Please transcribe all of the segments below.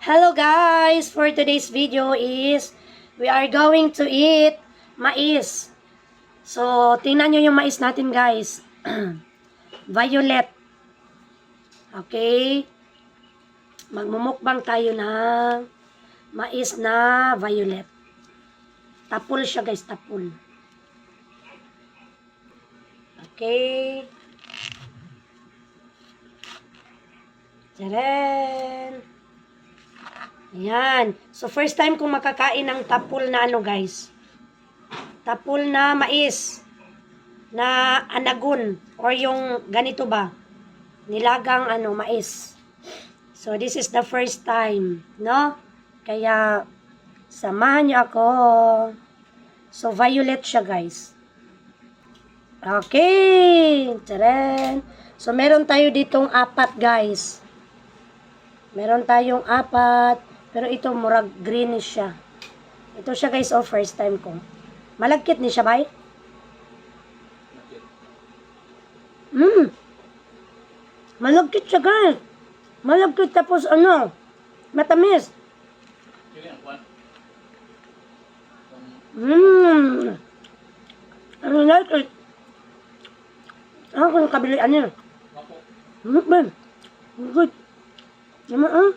Hello guys! For today's video is we are going to eat mais. So, tingnan nyo yung mais natin guys. Violet. Okay? Magmumukbang tayo ng mais na violet. Tapul siya guys, tapul. Okay. Tcharan! Ayan. So, first time kong makakain ng tapul na ano, guys. Tapul na mais. Na anagun. Or yung ganito ba? Nilagang ano, mais. So, this is the first time. No? Kaya, samahan niyo ako. So, violet siya, guys. Okay. Tcharan! So, meron tayo ditong apat, guys. Meron tayong apat. Pero ito, murag greenish siya. Ito siya guys, oh, first time ko. Malagkit ni siya, bay? Mmm. Malagkit siya, guys. Malagkit tapos ano, matamis. Mmm. Ano like it? Ano kung kabili, ano? Mmm, ba? Good. Ano, ah?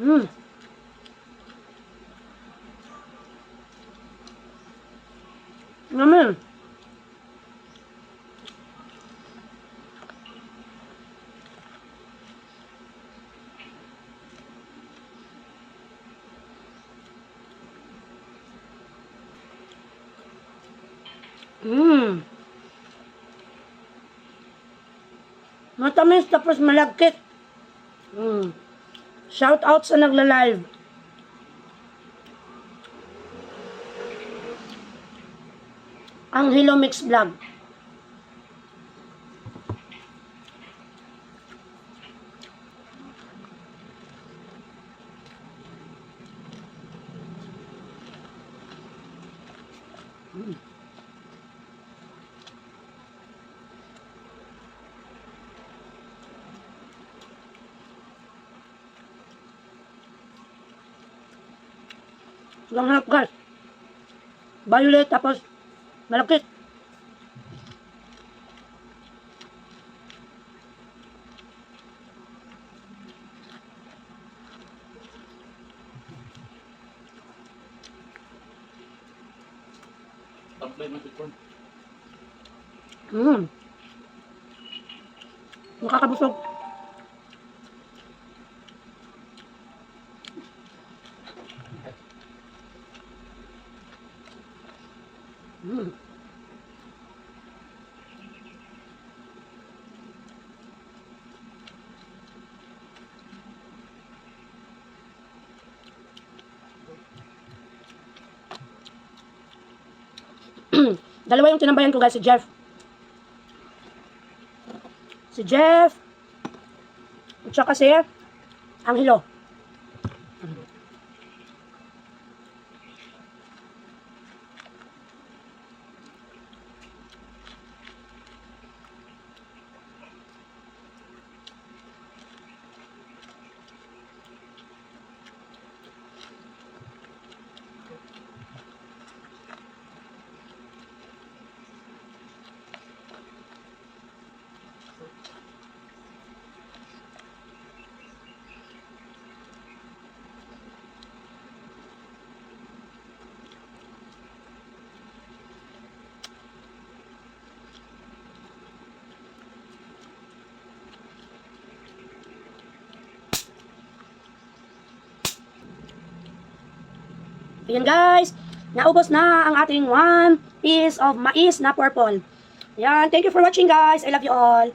Mm. Naman. Mm. Matamis tapos malagkit. Mm. Shout out sa nagla-live. Ang Hello Mix Vlog. Sobrang harap guys. Violet tapos malakit. Tamplay mo sipon. Mm. Nakakabusog. Mm. Dalawa yung tinambayan ko guys, si Jeff. Si Jeff. At saka si Angelo. Ayan guys, naubos na ang ating one piece of mais na purple. Ayan, thank you for watching guys. I love you all.